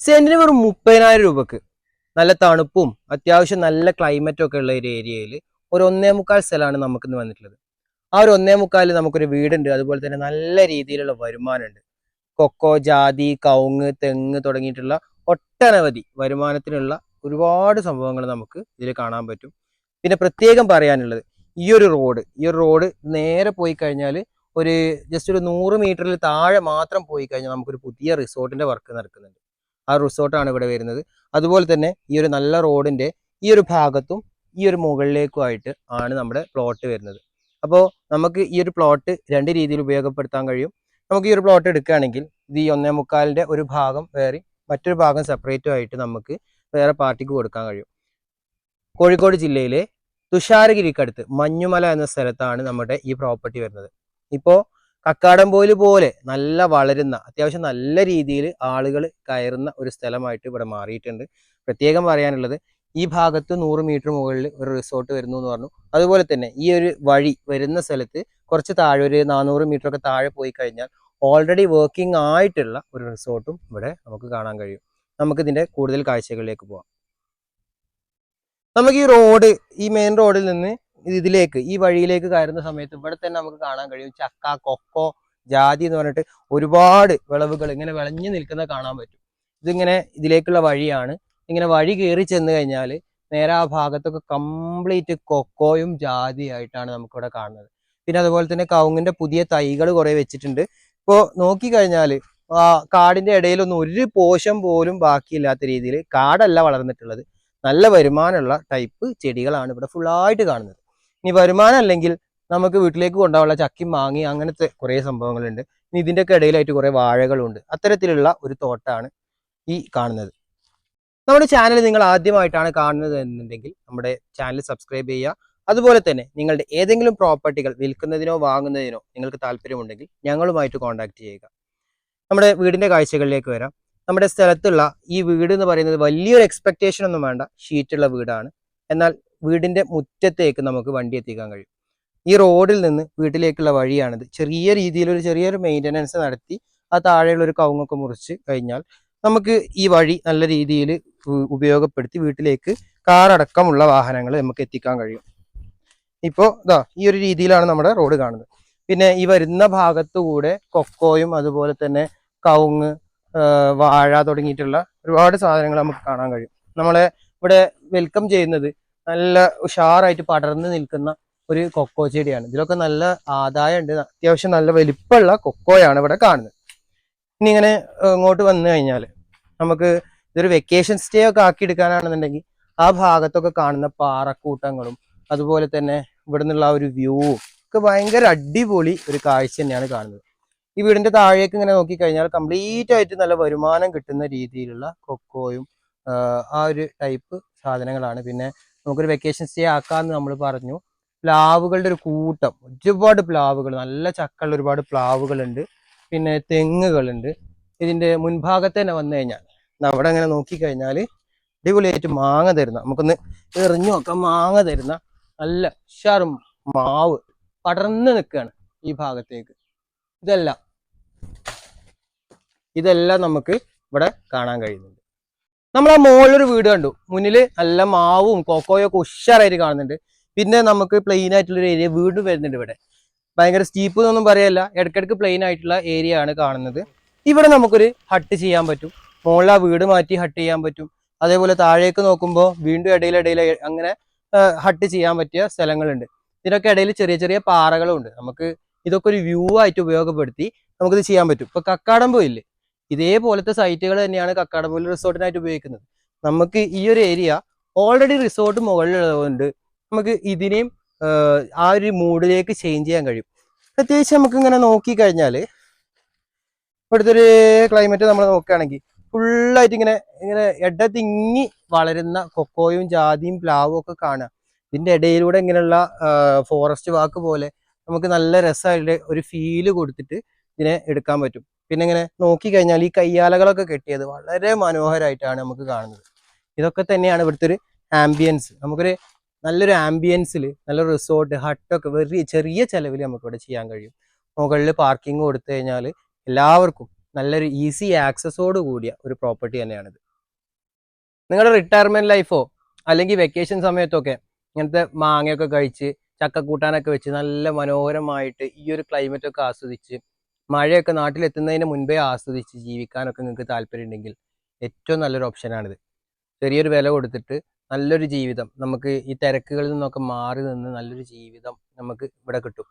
സെന്റിന് വെറും മുപ്പതിനായിരം രൂപക്ക് നല്ല തണുപ്പും അത്യാവശ്യം നല്ല ക്ലൈമറ്റും ഒക്കെ ഉള്ള ഒരു ഏരിയയിൽ ഒരു ഒന്നേ മുക്കാൽ സ്ഥലമാണ് നമുക്കിന്ന് വന്നിട്ടുള്ളത്. ആ ഒരു ഒന്നേ മുക്കാലിൽ നമുക്കൊരു വീടുണ്ട്. അതുപോലെ തന്നെ നല്ല രീതിയിലുള്ള വരുമാനമുണ്ട്. കൊക്കോ ജാതി കവുങ്ങ് തെങ്ങ് തുടങ്ങിയിട്ടുള്ള ഒട്ടനവധി വരുമാനത്തിനുള്ള ഒരുപാട് സംഭവങ്ങൾ നമുക്ക് ഇതിൽ കാണാൻ പറ്റും. പിന്നെ പ്രത്യേകം പറയാനുള്ളത് ഈ ഒരു റോഡ് ഈ ഒരു റോഡ് നേരെ പോയി കഴിഞ്ഞാൽ ഒരു ജസ്റ്റ് ഒരു നൂറ് മീറ്ററിൽ താഴെ മാത്രം പോയി കഴിഞ്ഞാൽ നമുക്കൊരു പുതിയ റിസോർട്ടിന്റെ വർക്ക് നടക്കുന്നുണ്ട്. ആ റിസോർട്ടാണ് ഇവിടെ വരുന്നത്. അതുപോലെ തന്നെ ഈ ഒരു നല്ല റോഡിന്റെ ഈ ഒരു ഭാഗത്തും ഈ ഒരു മുകളിലേക്കുമായിട്ട് ആണ് നമ്മുടെ പ്ലോട്ട് വരുന്നത്. അപ്പോൾ നമുക്ക് ഈ ഒരു പ്ലോട്ട് രണ്ട് രീതിയിൽ ഉപയോഗപ്പെടുത്താൻ കഴിയും. നമുക്ക് ഈ ഒരു പ്ലോട്ട് എടുക്കുകയാണെങ്കിൽ ഇത് ഈ ഒന്നേ മുക്കാലിന്റെ ഒരു ഭാഗം വേറെ മറ്റൊരു ഭാഗം സെപ്പറേറ്റും ആയിട്ട് നമുക്ക് വേറെ പാർട്ടിക്ക് കൊടുക്കാൻ കഴിയും. കോഴിക്കോട് ജില്ലയിലെ തുഷാരഗിരിക്കടുത്ത് മഞ്ഞുമല എന്ന സ്ഥലത്താണ് നമ്മുടെ ഈ പ്രോപ്പർട്ടി വരുന്നത്. ഇപ്പോൾ കക്കാടംപോയിൽ പോലെ നല്ല വളരുന്ന അത്യാവശ്യം നല്ല രീതിയിൽ ആളുകൾ കയറുന്ന ഒരു സ്ഥലമായിട്ട് ഇവിടെ മാറിയിട്ടുണ്ട്. പ്രത്യേകം പറയാനുള്ളത് ഈ ഭാഗത്ത് നൂറ് മീറ്റർ മുകളിൽ ഒരു റിസോർട്ട് വരുന്നു എന്ന് പറഞ്ഞു. അതുപോലെ തന്നെ ഈ ഒരു വഴി വരുന്ന സ്ഥലത്ത് കുറച്ച് താഴെ ഒരു നാനൂറ് മീറ്റർ ഒക്കെ താഴെ പോയി കഴിഞ്ഞാൽ ഓൾറെഡി വർക്കിംഗ് ആയിട്ടുള്ള ഒരു റിസോർട്ടും ഇവിടെ നമുക്ക് കാണാൻ കഴിയും. നമുക്ക് ഇതിന്റെ കൂടുതൽ കാഴ്ചകളിലേക്ക് പോവാം. നമുക്ക് ഈ റോഡ് ഈ മെയിൻ റോഡിൽ നിന്ന് ഇതിലേക്ക് ഈ വഴിയിലേക്ക് കയറുന്ന സമയത്ത് ഇവിടെ തന്നെ നമുക്ക് കാണാൻ കഴിയും ചക്ക കൊക്കോ ജാതി എന്ന് പറഞ്ഞിട്ട് ഒരുപാട് വിളവുകൾ ഇങ്ങനെ വിളഞ്ഞു നിൽക്കുന്നത് കാണാൻ പറ്റും. ഇതിങ്ങനെ ഇതിലേക്കുള്ള വഴിയാണ്. ഇങ്ങനെ വഴി കയറി ചെന്ന് കഴിഞ്ഞാൽ നേരെ ആ ഭാഗത്തൊക്കെ കംപ്ലീറ്റ് കൊക്കോയും ജാതിയായിട്ടാണ് നമുക്കിവിടെ കാണുന്നത്. പിന്നെ അതുപോലെ തന്നെ കവുങ്ങിന്റെ പുതിയ തൈകൾ കുറേ വെച്ചിട്ടുണ്ട്. ഇപ്പോൾ നോക്കിക്കഴിഞ്ഞാൽ കാടിന്റെ ഇടയിലൊന്നും ഒരു പോഷം പോലും ബാക്കിയില്ലാത്ത രീതിയിൽ കാടല്ല വളർന്നിട്ടുള്ളത്. നല്ല വരുമാനമുള്ള ടൈപ്പ് ചെടികളാണ് ഇവിടെ ഫുള്ളായിട്ട് കാണുന്നത്. ഇനി വരുമാനം അല്ലെങ്കിൽ നമുക്ക് വീട്ടിലേക്ക് കൊണ്ടുപോകാനുള്ള ചക്കി മാങ്ങി അങ്ങനത്തെ കുറേ സംഭവങ്ങളുണ്ട്. ഇനി ഇതിന്റെയൊക്കെ ഇടയിലായിട്ട് കുറേ വാഴകളുണ്ട്. അത്തരത്തിലുള്ള ഒരു തോട്ടാണ് ഈ കാണുന്നത്. നമ്മുടെ ചാനൽ നിങ്ങൾ ആദ്യമായിട്ടാണ് കാണുന്നത് എന്നുണ്ടെങ്കിൽ നമ്മുടെ ചാനൽ സബ്സ്ക്രൈബ് ചെയ്യുക. അതുപോലെ തന്നെ നിങ്ങളുടെ ഏതെങ്കിലും പ്രോപ്പർട്ടികൾ വിൽക്കുന്നതിനോ വാങ്ങുന്നതിനോ നിങ്ങൾക്ക് താല്പര്യമുണ്ടെങ്കിൽ ഞങ്ങളുമായിട്ട് കോൺടാക്ട് ചെയ്യുക. നമ്മുടെ വീടിന്റെ കാഴ്ചകളിലേക്ക് വരാം. നമ്മുടെ സ്ഥലത്തുള്ള ഈ വീട് എന്ന് പറയുന്നത് വലിയൊരു എക്സ്പെക്റ്റേഷൻ ഒന്നും വേണ്ട. ഷീറ്റുള്ള വീടാണ്. എന്നാൽ വീടിന്റെ മുറ്റത്തേക്ക് നമുക്ക് വണ്ടി എത്തിക്കാൻ കഴിയും. ഈ റോഡിൽ നിന്ന് വീട്ടിലേക്കുള്ള വഴിയാണിത്. ചെറിയ രീതിയിൽ ഒരു ചെറിയൊരു മെയിന്റനൻസ് നടത്തി ആ താഴെയുള്ള ഒരു കവുങ്ങൊക്കെ മുറിച്ച് കഴിഞ്ഞാൽ നമുക്ക് ഈ വഴി നല്ല രീതിയിൽ ഉപയോഗപ്പെടുത്തി വീട്ടിലേക്ക് കാറടക്കമുള്ള വാഹനങ്ങൾ നമുക്ക് എത്തിക്കാൻ കഴിയും. ഇപ്പോൾ ഇതാ ഈ ഒരു രീതിയിലാണ് നമ്മുടെ റോഡ് കാണുന്നത്. പിന്നെ ഈ വരുന്ന ഭാഗത്തുകൂടെ കൊക്കോയും അതുപോലെ തന്നെ കവുങ്ങ് വാഴ തുടങ്ങിയിട്ടുള്ള ഒരുപാട് സാധനങ്ങൾ നമുക്ക് കാണാൻ കഴിയും. നമ്മളെ ഇവിടെ വെൽക്കം ചെയ്യുന്നത് നല്ല ഉഷാറായിട്ട് പടർന്ന് നിൽക്കുന്ന ഒരു കൊക്കോ ചെടിയാണ്. ഇതിലൊക്കെ നല്ല ആദായം ഉണ്ട് അത്യാവശ്യം നല്ല വലിപ്പമുള്ള കൊക്കോയാണ് ഇവിടെ കാണുന്നത്. ഇനി ഇങ്ങനെ ഇങ്ങോട്ട് വന്നു കഴിഞ്ഞാൽ നമുക്ക് ഇതൊരു വെക്കേഷൻ സ്റ്റേ ഒക്കെ ആക്കി എടുക്കാനാണെന്നുണ്ടെങ്കിൽ ആ ഭാഗത്തൊക്കെ കാണുന്ന പാറക്കൂട്ടങ്ങളും അതുപോലെ തന്നെ ഇവിടെ നിന്നുള്ള ഒരു വ്യൂവും ഒക്കെ ഭയങ്കര അടിപൊളി ഒരു കാഴ്ച തന്നെയാണ് കാണുന്നത്. ഈ വീടിന്റെ താഴേക്ക് ഇങ്ങനെ നോക്കിക്കഴിഞ്ഞാൽ കംപ്ലീറ്റ് ആയിട്ട് നല്ല വരുമാനം കിട്ടുന്ന രീതിയിലുള്ള കൊക്കോയും ആ ഒരു ടൈപ്പ് സാധനങ്ങളാണ്. പിന്നെ നമുക്കൊരു വെക്കേഷൻ സ്റ്റേ ആക്കാന്ന് നമ്മൾ പറഞ്ഞു. പ്ലാവുകളുടെ ഒരു കൂട്ടം. ഒരുപാട് പ്ലാവുകൾ നല്ല ചക്കുള്ള ഒരുപാട് പ്ലാവുകളുണ്ട്. പിന്നെ തെങ്ങുകളുണ്ട്. ഇതിന്റെ മുൻഭാഗത്ത് തന്നെ വന്നു കഴിഞ്ഞാൽ അവിടെ അങ്ങനെ നോക്കിക്കഴിഞ്ഞാൽ അടിപൊളിയായിട്ട് മാങ്ങ തരുന്ന നമുക്കൊന്ന് എറിഞ്ഞു നോക്കാം. മാങ്ങ തരുന്ന നല്ല ഉഷാറും മാവ് പടർന്ന് നിൽക്കുകയാണ് ഈ ഭാഗത്തേക്ക്. ഇതെല്ലാം ഇതെല്ലാം നമുക്ക് ഇവിടെ കാണാൻ കഴിയുന്നുണ്ട്. നമ്മൾ ആ മുകളിലൊരു വീട് കണ്ടു. മുന്നിൽ നല്ല മാവും കൊക്കോയും ഒക്കെ ഉഷാറായിട്ട് കാണുന്നുണ്ട്. പിന്നെ നമുക്ക് പ്ലെയിൻ ആയിട്ടുള്ള ഒരു ഏരിയ വീട് വരുന്നുണ്ട് ഇവിടെ. ഭയങ്കര സ്റ്റീപ്പ് എന്നൊന്നും പറയല്ല. ഇടയ്ക്കിടയ്ക്ക് പ്ലെയിൻ ആയിട്ടുള്ള ഏരിയ ആണ് കാണുന്നത്. ഇവിടെ നമുക്കൊരു ഹട്ട് ചെയ്യാൻ പറ്റും. മുകളിൽ ആ വീട് മാറ്റി ഹട്ട് ചെയ്യാൻ പറ്റും. അതേപോലെ താഴേക്ക് നോക്കുമ്പോൾ വീണ്ടും ഇടയിലിടയിൽ അങ്ങനെ ഹട്ട് ചെയ്യാൻ പറ്റിയ സ്ഥലങ്ങളുണ്ട്. ഇതിനൊക്കെ ഇടയിൽ ചെറിയ ചെറിയ പാറകളും ഉണ്ട് നമുക്ക് ഇതൊക്കെ ഒരു വ്യൂ ആയിട്ട് ഉപയോഗപ്പെടുത്തി നമുക്കിത് ചെയ്യാൻ പറ്റും. ഇപ്പൊ കക്കാടം ഇല്ലേ? ഇതേപോലത്തെ സൈറ്റുകൾ തന്നെയാണ് കക്കാടംപോയിൽ റിസോർട്ടിനായിട്ട് ഉപയോഗിക്കുന്നത്. നമുക്ക് ഈ ഒരു ഏരിയ ഓൾറെഡി റിസോർട്ട് മുകളിലുള്ളതുകൊണ്ട് നമുക്ക് ഇതിനെയും ആ ഒരു മൂഡിലേക്ക് ചേഞ്ച് ചെയ്യാൻ കഴിയും. പ്രത്യേകിച്ച് നമുക്ക് ഇങ്ങനെ നോക്കി കഴിഞ്ഞാൽ ഇവിടുത്തെ ഒരു ക്ലൈമറ്റ് നമ്മൾ നോക്കുകയാണെങ്കിൽ ഫുള്ളായിട്ട് ഇങ്ങനെ ഇങ്ങനെ ഇട തിങ്ങി വളരുന്ന കൊക്കോയും ജാതിയും പ്ലാവും ഒക്കെ കാണുക. ഇതിന്റെ ഇടയിലൂടെ ഇങ്ങനെയുള്ള ഫോറസ്റ്റ് വാക്ക് പോലെ നമുക്ക് നല്ല രസമായിട്ട് ഒരു ഫീൽ കൊടുത്തിട്ട് ഇതിനെ എടുക്കാൻ പറ്റും. പിന്നെ ഇങ്ങനെ നോക്കിക്കഴിഞ്ഞാൽ ഈ കയ്യാലകളൊക്കെ കെട്ടിയത് വളരെ മനോഹരമായിട്ടാണ് നമുക്ക് കാണുന്നത്. ഇതൊക്കെ തന്നെയാണ് ഇവിടുത്തെ ഒരു ആംബിയൻസ് നമുക്കൊരു നല്ലൊരു ആംബിയൻസിൽ നല്ല റിസോർട്ട് ഹട്ടൊക്കെ വെറിയ ചെറിയ ചെലവിൽ നമുക്ക് ഇവിടെ ചെയ്യാൻ കഴിയും. മുകളിൽ പാർക്കിംഗ് കൊടുത്തു കഴിഞ്ഞാൽ എല്ലാവർക്കും നല്ലൊരു ഈസി ആക്സസോട് കൂടിയ ഒരു പ്രോപ്പർട്ടി തന്നെയാണിത്. നിങ്ങളുടെ റിട്ടയർമെന്റ് ലൈഫോ അല്ലെങ്കിൽ വെക്കേഷൻ സമയത്തൊക്കെ ഇങ്ങനത്തെ മാങ്ങയൊക്കെ കഴിച്ച് ചക്ക കൂട്ടാനൊക്കെ വെച്ച് നല്ല മനോഹരമായിട്ട് ഈ ഒരു ക്ലൈമറ്റൊക്കെ ആസ്വദിച്ച് മഴയൊക്കെ നാട്ടിലെത്തുന്നതിന് മുൻപേ ആസ്വദിച്ച് ജീവിക്കാനൊക്കെ നിങ്ങൾക്ക് താല്പര്യം ഉണ്ടെങ്കിൽ ഏറ്റവും നല്ലൊരു ഓപ്ഷനാണിത് ചെറിയൊരു വില കൊടുത്തിട്ട് നല്ലൊരു ജീവിതം നമുക്ക് ഈ തിരക്കുകളിൽ നിന്നൊക്കെ മാറി നിന്ന് നല്ലൊരു ജീവിതം നമുക്ക് ഇവിടെ കിട്ടും.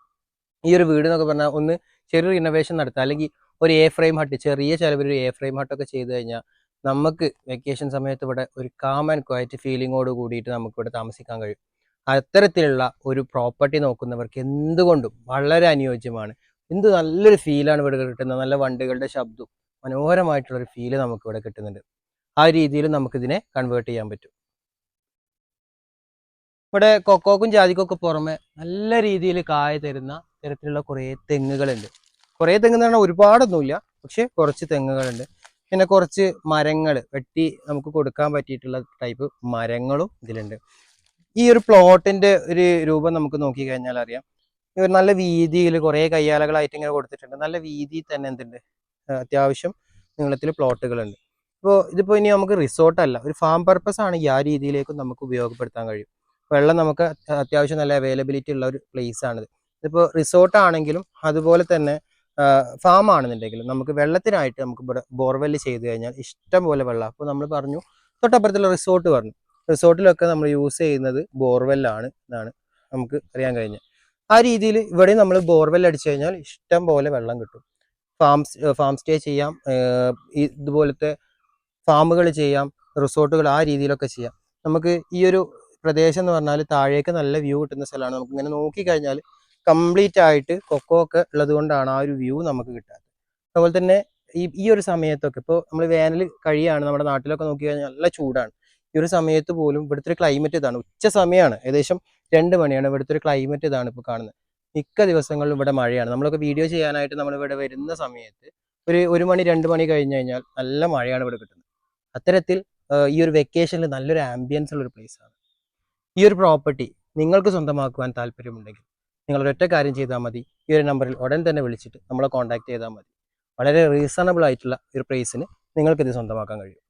ഈ ഒരു വീട് എന്നൊക്കെ പറഞ്ഞാൽ ഒന്ന് ചെറിയൊരു ഇന്നോവേഷൻ നടത്തുക അല്ലെങ്കിൽ ഒരു എ ഫ്രെയിം ഹട്ട് ചെറിയ ചിലവർ ഒരു എ ഫ്രെയിം ഹട്ടൊക്കെ ചെയ്ത് കഴിഞ്ഞാൽ നമുക്ക് വെക്കേഷൻ സമയത്ത് ഇവിടെ ഒരു കാം ആൻഡ് ക്വയറ്റ് ഫീലിങ്ങോട് കൂടിയിട്ട് നമുക്ക് ഇവിടെ താമസിക്കാൻ കഴിയും. അത്തരത്തിലുള്ള ഒരു പ്രോപ്പർട്ടി നോക്കുന്നവർക്ക് എന്തുകൊണ്ടും വളരെ അനുയോജ്യമാണ് എന്ത് നല്ലൊരു ഫീലാണ് ഇവിടെ കിട്ടുന്നത്. നല്ല വണ്ടികളുടെ ശബ്ദവും മനോഹരമായിട്ടുള്ള ഒരു ഫീൽ നമുക്ക് ഇവിടെ കിട്ടുന്നുണ്ട്. ആ രീതിയിൽ നമുക്ക് ഇതിനെ കൺവേർട്ട് ചെയ്യാൻ പറ്റും. ഇവിടെ കൊക്കോക്കും ജാതിക്കൊക്കെ പുറമെ നല്ല രീതിയിൽ കായ തരുന്ന തരത്തിലുള്ള കുറേ തെങ്ങുകളുണ്ട്. കുറേ തെങ്ങ് എന്ന് പറഞ്ഞാൽ ഒരുപാടൊന്നുമില്ല പക്ഷെ കുറച്ച് തെങ്ങുകളുണ്ട്. പിന്നെ കുറച്ച് മരങ്ങൾ വെട്ടി നമുക്ക് കൊടുക്കാൻ പറ്റിയിട്ടുള്ള ടൈപ്പ് മരങ്ങളും ഇതിലുണ്ട്. ഈ ഒരു പ്ലോട്ടിന്റെ ഒരു രൂപം നമുക്ക് നോക്കി കഴിഞ്ഞാൽ അറിയാം. ഇവർ നല്ല വീതിയിൽ കുറേ കയ്യാലകളായിട്ട് ഇങ്ങനെ കൊടുത്തിട്ടുണ്ട്. നല്ല വീതിയിൽ തന്നെ എന്തുണ്ട്? അത്യാവശ്യം നീളത്തിൽ പ്ലോട്ടുകളുണ്ട്. ഇപ്പോൾ ഇതിപ്പോൾ ഇനി നമുക്ക് റിസോർട്ടല്ല. ഒരു ഫാം പർപ്പസ് ആണ് ഈ ആ രീതിയിലേക്കും നമുക്ക് ഉപയോഗപ്പെടുത്താൻ കഴിയും. വെള്ളം നമുക്ക് അത്യാവശ്യം നല്ല അവൈലബിലിറ്റി ഉള്ള ഒരു പ്ലേസ് ആണിത്. ഇതിപ്പോൾ റിസോർട്ട് ആണെങ്കിലും അതുപോലെ തന്നെ ഫാം ആണെന്നുണ്ടെങ്കിലും നമുക്ക് വെള്ളത്തിനായിട്ട് നമുക്ക് ബോർവെൽ ചെയ്ത് കഴിഞ്ഞാൽ ഇഷ്ടം പോലെ വെള്ളം. അപ്പോൾ നമ്മൾ പറഞ്ഞു തൊട്ടപ്പുറത്തുള്ള റിസോർട്ട് പറഞ്ഞു. റിസോർട്ടിലൊക്കെ നമ്മൾ യൂസ് ചെയ്യുന്നത് ബോർവെല്ലാണ് എന്നാണ് നമുക്ക് അറിയാൻ കഴിഞ്ഞത്. ആ രീതിയിൽ ഇവിടെ നമ്മൾ ബോർവെൽ അടിച്ചു കഴിഞ്ഞാൽ ഇഷ്ടം പോലെ വെള്ളം കിട്ടും. ഫാം ഫാം സ്റ്റേ ചെയ്യാം ഇതുപോലത്തെ ഫാമുകൾ ചെയ്യാം റിസോർട്ടുകൾ ആ രീതിയിലൊക്കെ ചെയ്യാം. നമുക്ക് ഈ ഒരു പ്രദേശം എന്ന് പറഞ്ഞാൽ താഴേക്ക് നല്ല വ്യൂ കിട്ടുന്ന സ്ഥലമാണ്. നമുക്ക് ഇങ്ങനെ നോക്കിക്കഴിഞ്ഞാൽ കംപ്ലീറ്റ് ആയിട്ട് കൊക്കോ ഒക്കെ ഉള്ളത് കൊണ്ടാണ് ആ ഒരു വ്യൂ നമുക്ക് കിട്ടുന്നത് അതുപോലെ തന്നെ ഈ ഈ ഒരു സമയത്തൊക്കെ ഇപ്പോൾ നമ്മൾ വേനൽ കഴിയാണ് നമ്മുടെ നാട്ടിലൊക്കെ നോക്കി കഴിഞ്ഞാൽ നല്ല ചൂടാണ്. ഈ ഒരു സമയത്ത് പോലും ഇവിടുത്തെ ക്ലൈമറ്റ് ഇതാണ്. ഉച്ച സമയമാണ് ഏകദേശം രണ്ട് മണിയാണ് ഇവിടുത്തെ ഒരു ക്ലൈമറ്റ് ഇതാണ് ഇപ്പോൾ കാണുന്നത്. മിക്ക ദിവസങ്ങളിലും ഇവിടെ മഴയാണ്. നമ്മളൊക്കെ വീഡിയോ ചെയ്യാനായിട്ട് നമ്മൾ ഇവിടെ വരുന്ന സമയത്ത് ഒരു ഒരു മണി രണ്ട് മണി കഴിഞ്ഞ് കഴിഞ്ഞാൽ നല്ല മഴയാണ് ഇവിടെ കിട്ടുന്നത്. അത്തരത്തിൽ ഈ ഒരു വെക്കേഷനിൽ നല്ലൊരു ആംബിയൻസ് ഉള്ള ഒരു ആണ്. ഈ ഒരു പ്രോപ്പർട്ടി നിങ്ങൾക്ക് സ്വന്തമാക്കുവാൻ താല്പര്യമുണ്ടെങ്കിൽ നിങ്ങൾ ഒരൊറ്റ കാര്യം ചെയ്താൽ മതി. ഈ ഒരു നമ്പറിൽ ഉടൻ തന്നെ വിളിച്ചിട്ട് നമ്മളെ കോൺടാക്ട് ചെയ്താൽ മതി. വളരെ റീസണബിൾ ആയിട്ടുള്ള ഒരു പ്രൈസിന് നിങ്ങൾക്കിത് സ്വന്തമാക്കാൻ കഴിയും.